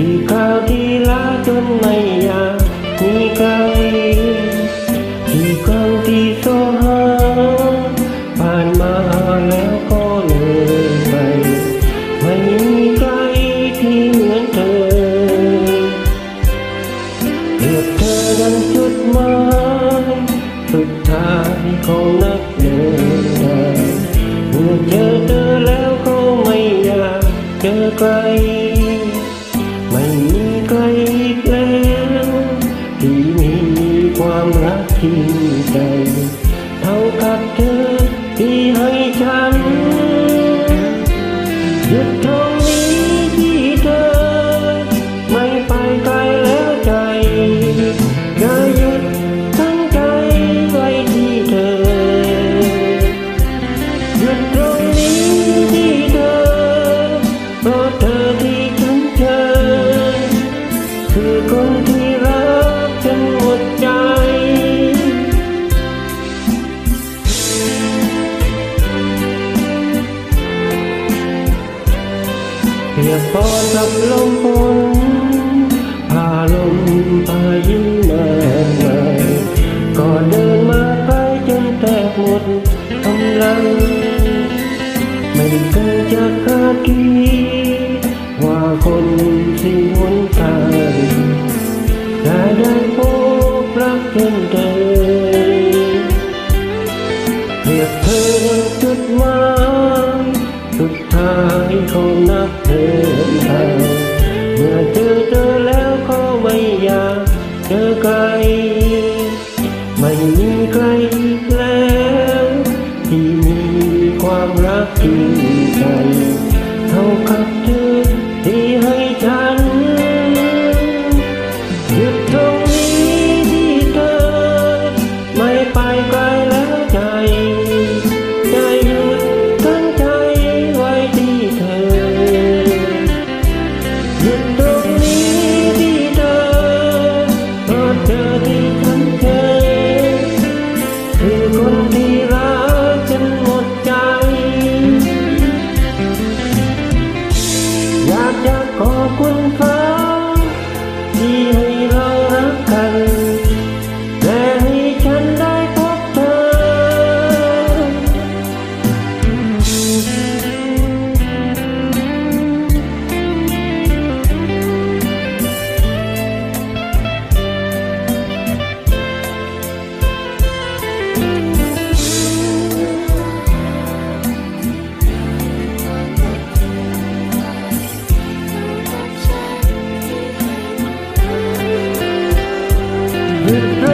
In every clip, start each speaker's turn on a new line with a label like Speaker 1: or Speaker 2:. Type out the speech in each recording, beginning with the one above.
Speaker 1: ที่ข่าวที่ลาจนไม่อยากมีใครที่ครั้งที่สหาผ่านมาแล้วก็เลยไป ไม่มีใครที่เหมือนเธอเลือกเธอดังจุดหมายสุดท้ายของนักเดินทางเมื่อเจอเธอแล้วก็ไม่อยากเจอใคร ห ยกปอนกับลมฝนพาลมพายิ้มมาใหม่ก็เดินมาไกลจนแทบหมดกำลัง ไม่เคยจะคาดคิดว่าคนสิ้นหนทางจะได้พบรักเช่นเดิมเรียกเธอจุดหมาย สุดท้ายเขานับเดินทางเมื่อเจอเธอแล้วก็ไม่อยากเจอใคร ไม่มีใครแล้ว ที่มีความรักจริงใจ เท่ากับเธอที่ให้ฉัน อยากจะขอบคุณฟ้าที่ให้เรา It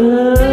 Speaker 1: trời